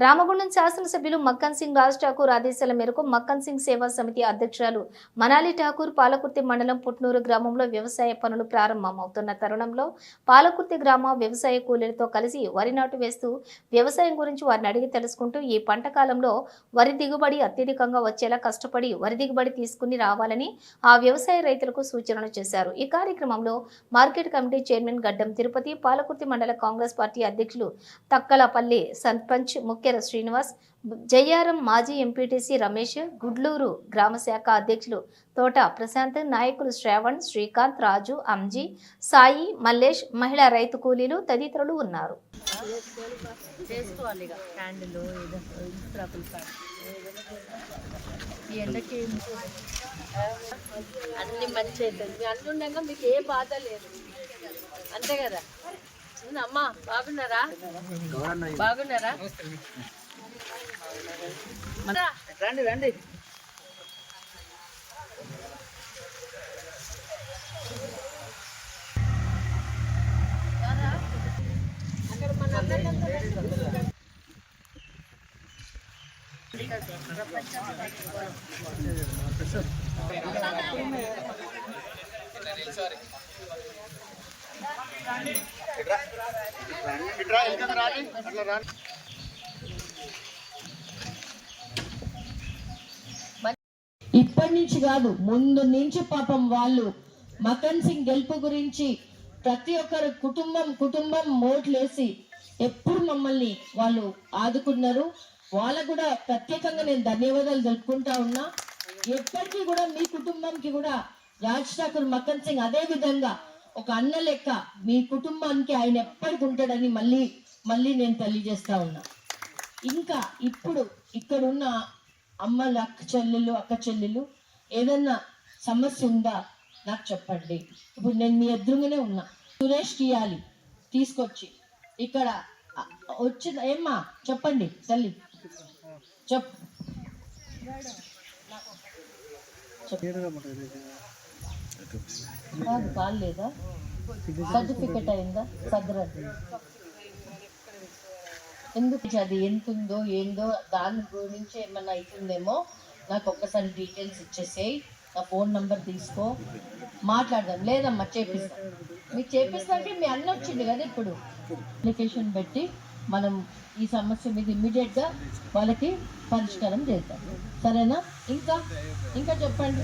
రామగుండం శాసనసభ్యులు మక్కన్ సింగ్ రాజ్ ఠాకూర్ ఆదేశాల మేరకు మక్కన్ సింగ్ సేవా సమితి అధ్యక్షురాలు మనాలి ఠాకూర్ పాలకుర్తి మండలం పుట్నూరు గ్రామంలో వ్యవసాయ పనులు ప్రారంభమవుతున్న తరుణంలో పాలకుర్తి గ్రామ వ్యవసాయ కూలీలతో కలిసి వరి నాటు వేస్తూ వ్యవసాయం గురించి వారిని అడిగి తెలుసుకుంటూ ఈ పంట కాలంలో వరి దిగుబడి అత్యధికంగా వచ్చేలా కష్టపడి వరి దిగుబడి తీసుకుని రావాలని ఆ వ్యవసాయ రైతులకు సూచనలు చేశారు. ఈ కార్యక్రమంలో మార్కెట్ కమిటీ చైర్మన్ గడ్డం తిరుపతి పాలకుర్తి మండల కాంగ్రెస్ పార్టీ అధ్యక్షులు తక్కలపల్లి సర్పంచ్ ముఖ్య ముక్కెర శ్రీనివాస్ జయారం మాజీ ఎంపీటీసీ రమేష్ గుడ్లూరు గ్రామశాఖ అధ్యక్షులు తోట ప్రశాంత్ నాయకులు శ్రావణ్ శ్రీకాంత్ రాజు అంజీ సాయి మల్లేష్ మహిళా రైతు కూలీలు తదితరులు ఉన్నారు. చేసుకోవాలి ఎండకి అన్ని మంచి అవుతుంది. అన్ని ఉండగా మీకు ఏ బాధ లేదు. అంతే కదా? అమ్మా బాగున్నారా? బాగున్నారా? రండి రండి. అందరికంతా ఇప్పటి నుంచి కాదు ముందు నుంచి పాపం వాళ్ళు మకన్ సింగ్ గెలుపు గురించి ప్రతి ఒక్కరు కుటుంబం కుటుంబం మోట్లేసి ఎప్పుడు మమ్మల్ని వాళ్ళు ఆదుకున్నారు. వాళ్ళకు కూడా ప్రత్యేకంగా నేను ధన్యవాదాలు జరుపుకుంటా ఉన్నా. ఎప్పటికీ కూడా మీ కుటుంబంకి కూడా రాజ్ ఠాకూర్ మకన్ సింగ్ అదే విధంగా ఒక అన్న లెక్క మీ కుటుంబానికి ఆయన ఎప్పటికి ఉంటాడని మళ్ళీ మళ్ళీ నేను తెలియజేస్తా ఉన్నా. ఇంకా ఇప్పుడు ఇక్కడున్న అమ్మల అక్క చెల్లెలు అక్క చెల్లెలు ఏదన్నా సమస్య ఉందా? నాకు చెప్పండి. ఇప్పుడు నేను మీ ఎదురుగానే ఉన్నా. సురేష్ కియాలి తీసుకొచ్చి. ఇక్కడ వచ్చిన ఏమ్మా చెప్పండి తల్లి. చెప్ కాదు కాలేదా సర్టిఫికెట్ అయిందా? సదరదు ఎందుకు అది ఎంత ఉందో ఏందో దాని గురించి ఏమన్నా అవుతుందేమో నాకు ఒక్కసారి డీటెయిల్స్ ఇచ్చేసేయి. నా ఫోన్ నంబర్ తీసుకో. మాట్లాడదాం. లేదమ్మా చేపిస్తాం. మీకు చేపిస్తానంటే మీ అన్న వచ్చింది కదా ఇప్పుడు. అప్లికేషన్ పెట్టి మనం ఈ సమస్య మీద ఇమ్మీడియట్గా వాళ్ళకి పరిష్కారం చేద్దాం. సరేనా? ఇంకా? ఇంకా చెప్పండి.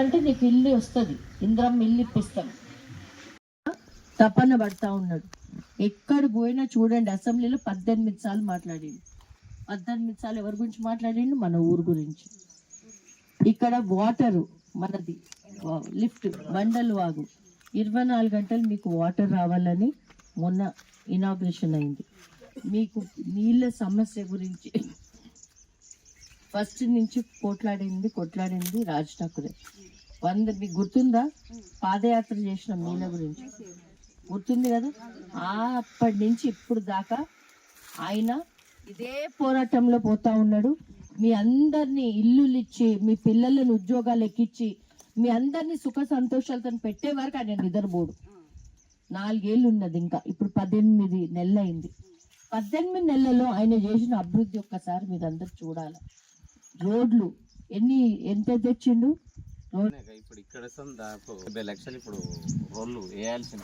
అంటే నీకు ఇల్లు వస్తుంది. ఇంద్రం ఇల్లు ఇప్పిస్తాం. తపన పడతా ఉన్నాడు. ఎక్కడ పోయినా చూడండి అసెంబ్లీలో పద్దెనిమిది సార్లు మాట్లాడింది పద్దెనిమిది సార్లు ఎవరి గురించి మాట్లాడిండు? మన ఊరు గురించి. ఇక్కడ వాటరు మనది. లిఫ్ట్ బండల్ వాగు. ఇరవై నాలుగు గంటలు మీకు వాటర్ రావాలని మొన్న ఇనాగ్రేషన్ అయింది. మీకు నీళ్ళ సమస్య గురించి ఫస్ట్ నుంచి కొట్లాడింది కొట్లాడింది రాజ్ ఠాకూరే. వంద మీకు గుర్తుందా? పాదయాత్ర చేసిన మీల గురించి. గుర్తుంది కదా? ఆ అప్పటి నుంచి ఇప్పుడు దాకా ఆయన ఇదే పోరాటంలో పోతా ఉన్నాడు. మీ అందరినీ ఇల్లులు ఇచ్చి మీ పిల్లలను ఉద్యోగాలు ఎక్కించి మీ అందరినీ సుఖ సంతోషాలతో పెట్టే వరకు ఆయన నిద్రపోడు. నాలుగేళ్ళు ఉన్నది ఇంకా. ఇప్పుడు పద్దెనిమిది నెలలు అయింది పద్దెనిమిది నెలల్లో ఆయన చేసిన అభివృద్ధి ఒక్కసారి మీరు అందరు చూడాలి. రోడ్లు. ఎన్ని ఎంత తెచ్చిండు? రోడ్ ఇప్పుడు ఇక్కడ వస్తాం దాపు డెబ్బై లక్షలు ఇప్పుడు రోడ్లు వేయాల్సిన.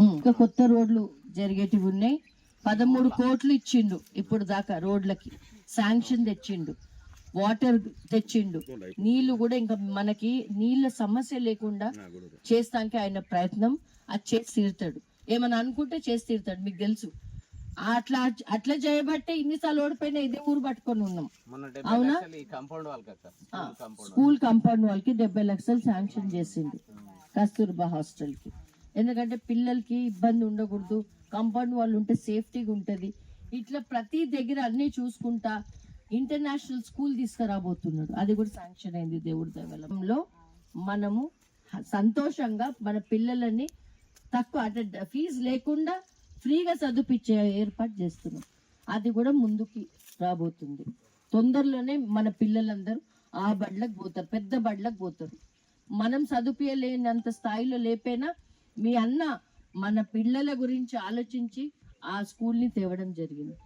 ఇంకా కొత్త రోడ్లు జరిగేటివి ఉన్నాయి. పదమూడు కోట్లు ఇచ్చిండు ఇప్పుడు దాకా రోడ్లకి. శాంక్షన్ తెచ్చిండు. వాటర్ తెచ్చిండు. నీళ్ళు కూడా ఇంకా మనకి నీళ్ళ సమస్య లేకుండా చేస్తానికి ఆయన ప్రయత్నం. అది చేసి తీరుతాడు. ఏమన్నా అనుకుంటే చేసి తీరుతాడు మీకు తెలుసు. అట్లా అట్లా చేయబట్టే ఇన్నిసార్లు ఓడిపోయినా ఇదే ఊరు పట్టుకొని ఉన్నాం. అవునా? స్కూల్ కాంపౌండ్ వాళ్ళకి డెబ్బై లక్షలు శాంక్షన్ చేసింది. కస్తూర్బా హాస్టల్కి. ఎందుకంటే పిల్లలకి ఇబ్బంది ఉండకూడదు. కాంపౌండ్ వాళ్ళు ఉంటే సేఫ్టీగా ఉంటది. ఇట్లా ప్రతి దగ్గర అన్ని చూసుకుంటా ఇంటర్నేషనల్ స్కూల్ తీసుకురాబోతున్నాడు. అది కూడా శాంక్షన్ అయింది దేవుడి దేవాలయంలో మనము సంతోషంగా మన పిల్లలని తక్కువ అంటే ఫీజు లేకుండా ఫ్రీగా చదివిపించే ఏర్పాటు చేస్తున్నాం. అది కూడా ముందుకి రాబోతుంది. తొందరలోనే మన పిల్లలందరూ ఆ బడ్లకు పోతారు పెద్ద బడ్లకు పోతారు. మనం చదువుకోలేనంత స్థాయిలో లేపైనా మీ అన్న మన పిల్లల గురించి ఆలోచించి ఆ స్కూల్ని తేవడం జరిగింది.